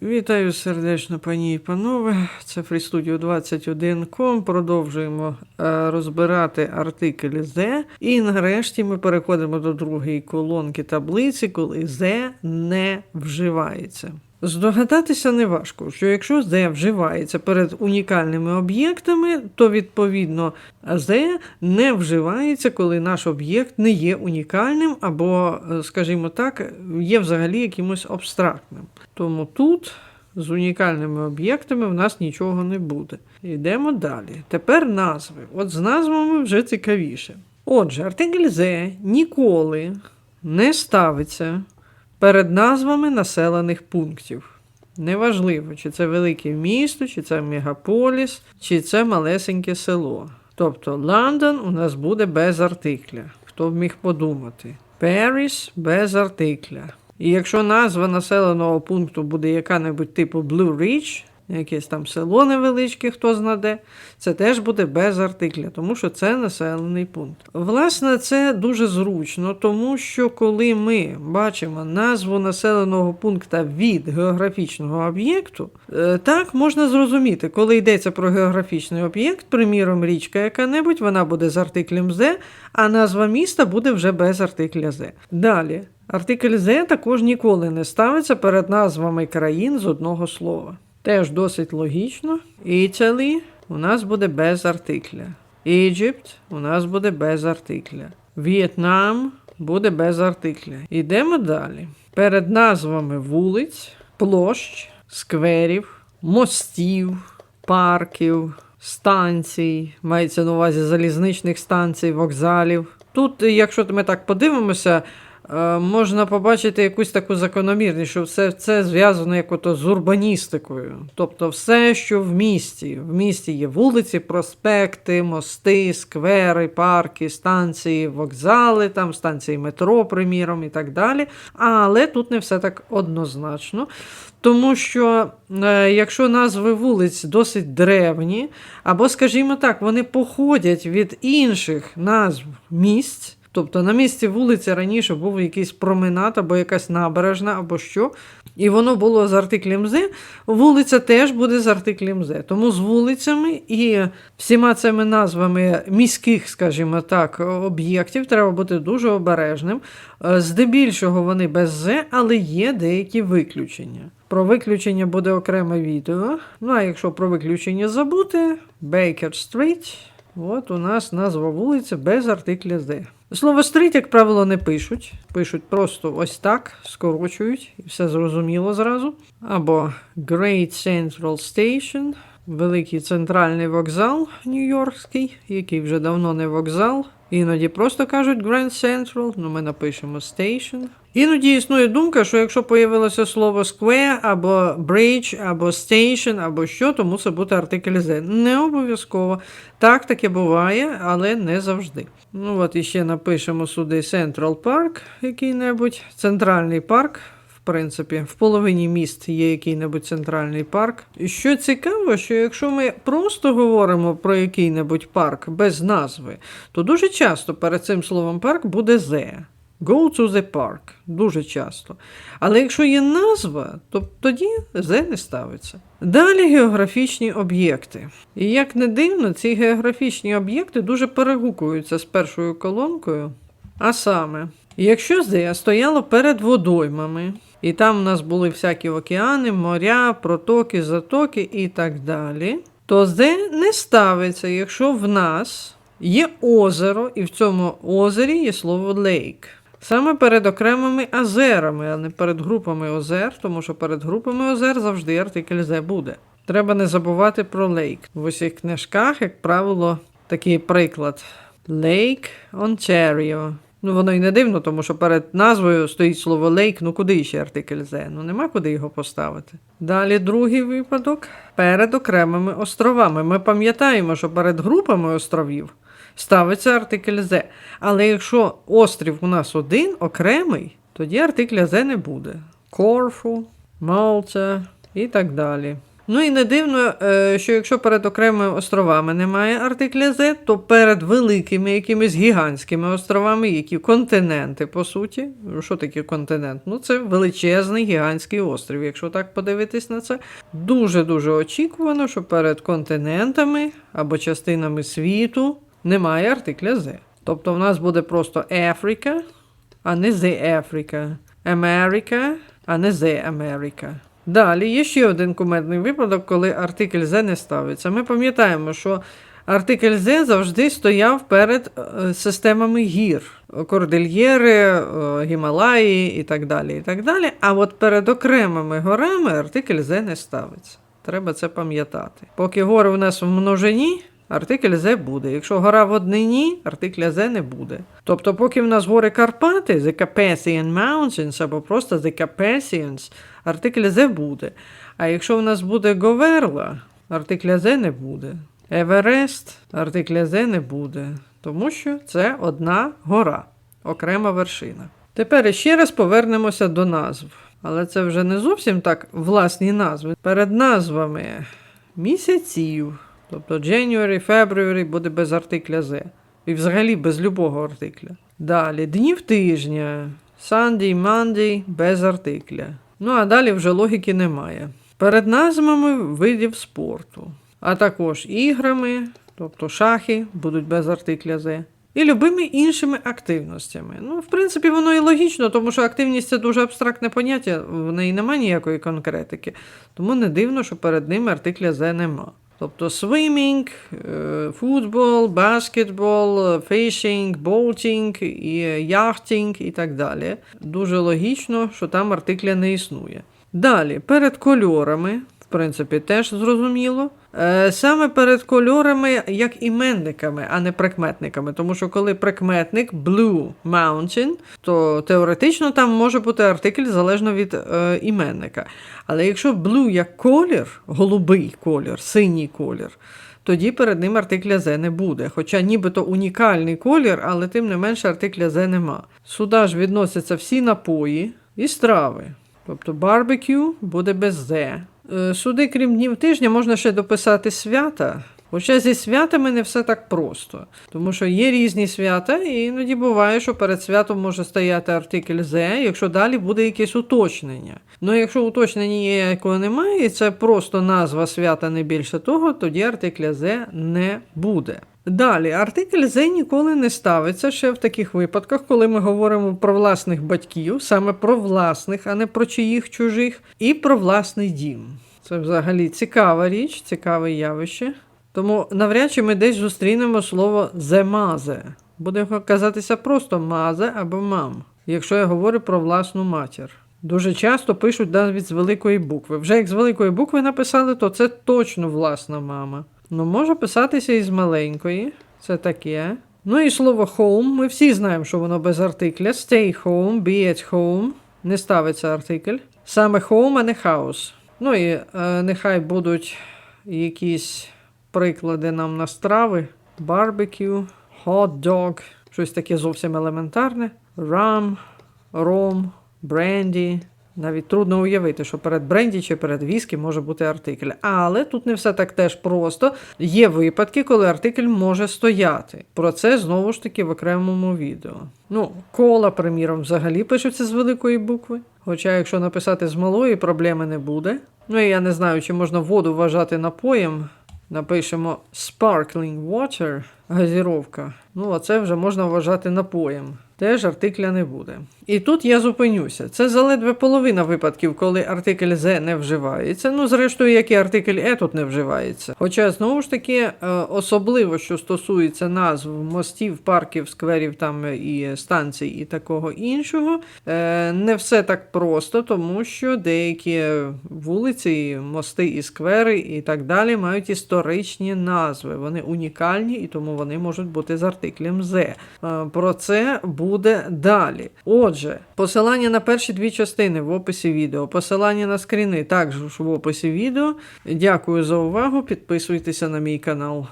Вітаю сердечно, пані і панове. Це FreeStudio 21.com. Продовжуємо е, розбирати артикль З. І нарешті ми переходимо до другої колонки таблиці, коли З не вживається. Здогадатися не важко, що якщо «the» вживається перед унікальними об'єктами, то відповідно «the» не вживається, коли наш об'єкт не є унікальним або, е, скажімо так, є взагалі якимось абстрактним. Тому тут з унікальними об'єктами в нас нічого не буде. Йдемо далі. Тепер назви. От з назвами вже цікавіше. Отже, артикль «the» ніколи не ставиться перед назвами населених пунктів. Неважливо, чи це велике місто, чи це мегаполіс, чи це малесеньке село. Тобто Лондон у нас буде без артикля. Хто б міг подумати? Періс без артикля. І якщо назва населеного пункту буде яка-небудь типу Blue Ridge, якесь там село невеличке, хто знаде, це теж буде без артикля, тому що це населений пункт. Власне, це дуже зручно, тому що коли ми бачимо назву населеного пункта від географічного об'єкту, е, так можна зрозуміти, коли йдеться про географічний об'єкт, приміром, річка яка-небудь, вона буде з артиклем «the», а назва міста буде вже без артикля «the». Далі. Артикль «the» також ніколи не ставиться перед назвами країн з одного слова. Теж досить логічно. Italy у нас буде без артикля. Egypt у нас буде без артикля. В'єтнам буде без артикля. Йдемо далі. Перед назвами вулиць, площ, скверів, мостів, парків, станцій, мається на увазі залізничних станцій, вокзалів. Тут, якщо ми так подивимося, можна побачити якусь таку закономірність, що все це зв'язано як ото з урбаністикою. Тобто все, що в місті. В місті є вулиці, проспекти, мости, сквери, парки, станції, вокзали, там станції метро, приміром, і так далі. Але тут не все так однозначно. Тому що е, якщо назви вулиць досить древні, або, скажімо так, вони походять від інших назв місць, тобто на місці вулиці раніше був якийсь променад, або якась набережна, або що, і воно було з артиклем «з», вулиця теж буде з артиклем «з». Тому з вулицями і всіма цими назвами міських, скажімо так, об'єктів треба бути дуже обережним. Е, Здебільшого вони без «з», але є деякі виключення. Про виключення буде окреме відео. Ну а якщо про виключення забути, Baker Street, от у нас назва вулиці без артикля «з». Слово стріт, як правило, не пишуть. Пишуть просто ось так, скорочують, і все зрозуміло зразу. Або Great Central Station, великий центральний вокзал Нью-Йоркський, який вже давно не вокзал. Іноді просто кажуть Grand Central, ну ми напишемо Station. Іноді існує думка, що якщо появилося слово square, або bridge, або station, або що, то мусить бути артикль «the». Не обов'язково. Так таке буває, але не завжди. Ну от іще напишемо сюди Central Park який-небудь, центральний парк. Принципі, в половині міст є який-небудь центральний парк. І що цікаво, що якщо ми просто говоримо про який-небудь парк без назви, то дуже часто перед цим словом парк буде «the». Go to the park. Дуже часто. Але якщо є назва, то тоді «the» не ставиться. Далі географічні об'єкти. І як не дивно, ці географічні об'єкти дуже перегукуються з першою колонкою. А саме, якщо «the» стояло перед водоймами, і там у нас були всякі океани, моря, протоки, затоки і так далі, то «the» не ставиться, якщо в нас є озеро, і в цьому озері є слово lake. Саме перед окремими озерами, а не перед групами озер, тому що перед групами озер завжди артикль «the» буде. Треба не забувати про лейк. В усіх книжках, як правило, такий приклад: Lake Ontario. Ну, воно й не дивно, тому що перед назвою стоїть слово лейк, ну куди ще артикль «the»? Ну нема куди його поставити. Далі другий випадок перед окремими островами. Ми пам'ятаємо, що перед групами островів ставиться артикль «the». Але якщо острів у нас один, окремий, тоді артикля «the» не буде. Корфу, Малта і так далі. Ну і не дивно, е, що якщо перед окремими островами немає артикля Z, то перед великими якимись гігантськими островами, які континенти, по суті. Що таке континент? Ну, це величезний гігантський острів. Якщо так подивитись на це, дуже-дуже очікувано, що перед континентами або частинами світу немає артикля Z. Тобто в нас буде просто Африка, а не The Africa, America, а не The America. Далі є ще один кумедний випадок, коли артикль Z не ставиться. Ми пам'ятаємо, що артикль Z завжди стояв перед е, системами гір, Кордильєри, е, Гімалаї і так далі. і так далі. А от перед окремими горами артикль Z не ставиться. Треба це пам'ятати. Поки гори у нас в множині, артикль Z буде. Якщо гора в однині, артикля Z не буде. Тобто, поки в нас гори Карпати, The Carpathian Mountains або просто The Carpathians, артикль Z буде. А якщо в нас буде Говерла, артикля Z не буде. Еверест, артикля Z не буде. Тому що це одна гора, окрема вершина. Тепер ще раз повернемося до назв. Але це вже не зовсім так власні назви. Перед назвами місяців, тобто January, February буде без артикля Z. І взагалі без любого артикля. Далі днів тижня, Sunday, Monday без артикля. Ну а далі вже логіки немає. Перед назвами видів спорту, а також іграми, тобто шахи будуть без артикля «з», І любими іншими активностями. Ну, в принципі, воно і логічно, тому що активність це дуже абстрактне поняття, в неї немає ніякої конкретики. Тому не дивно, що перед ними артикля «з» нема. Тобто swimming, е, футбол, баскетбол, фішинг, болтінг, яхтінг і так далі. Дуже логічно, що там артикля не існує. Далі, перед кольорами, принципі, теж зрозуміло. Е, Саме перед кольорами як іменниками, а не прикметниками. Тому що коли прикметник Blue Mountain, то теоретично там може бути артикль залежно від е, іменника. Але якщо blue як колір, голубий колір, синій колір, тоді перед ним артикля Z не буде. Хоча нібито унікальний колір, але тим не менше артикля Z нема. Сюди ж відносяться всі напої і страви. Тобто барбекю буде без Z. Е, Сюди, крім днів тижня, можна ще дописати свята. Хоча зі святами не все так просто, тому що є різні свята, і іноді буває, що перед святом може стояти артикль З, якщо далі буде якесь уточнення. Ну якщо уточнення ніякого немає, і це просто назва свята не більше того, тоді артикля З не буде. Далі, артикль «зе» ніколи не ставиться ще в таких випадках, коли ми говоримо про власних батьків, саме про власних, а не про чиїх чужих, і про власний дім. Це взагалі цікава річ, цікаве явище. Тому навряд чи ми десь зустрінемо слово «земазе». Буде казатися просто мазе або мам, якщо я говорю про власну матір. Дуже часто пишуть навіть з великої букви. Вже як з великої букви написали, то це точно власна мама. Ну, може писатися і з маленької, це таке. Ну і слово home, ми всі знаємо, що воно без артикля. Stay home, be at home. Не ставиться артикль. Саме home, а не house. Ну і е, нехай будуть якісь приклади нам на страви: барбекю, hot dog, щось таке зовсім елементарне. Rum, ром, бренді. Навіть трудно уявити, що перед бренді чи перед віскі може бути артикль. Але тут не все так теж просто. Є випадки, коли артикль може стояти. Про це знову ж таки в окремому відео. Ну, кола, приміром, взагалі пишуться з великої букви. Хоча, якщо написати з малої, проблеми не буде. Ну і я не знаю, чи можна воду вважати напоєм. Напишемо sparkling water, газіровка. Ну, а це вже можна вважати напоєм. Теж артикля не буде. І тут я зупинюся. Це заледве половина випадків, коли артикль «the» не вживається. Ну, зрештою, як і артикль «е» тут не вживається. Хоча, знову ж таки, е, особливо, що стосується назв мостів, парків, скверів там і станцій і такого іншого, е, не все так просто, тому що деякі вулиці, мости і сквери і так далі мають історичні назви. Вони унікальні і тому вони можуть бути з артиклем «the». Е, Про це буде далі. Отже, посилання на перші дві частини в описі відео, посилання на скріни також в описі відео. Дякую за увагу. Підписуйтеся на мій канал.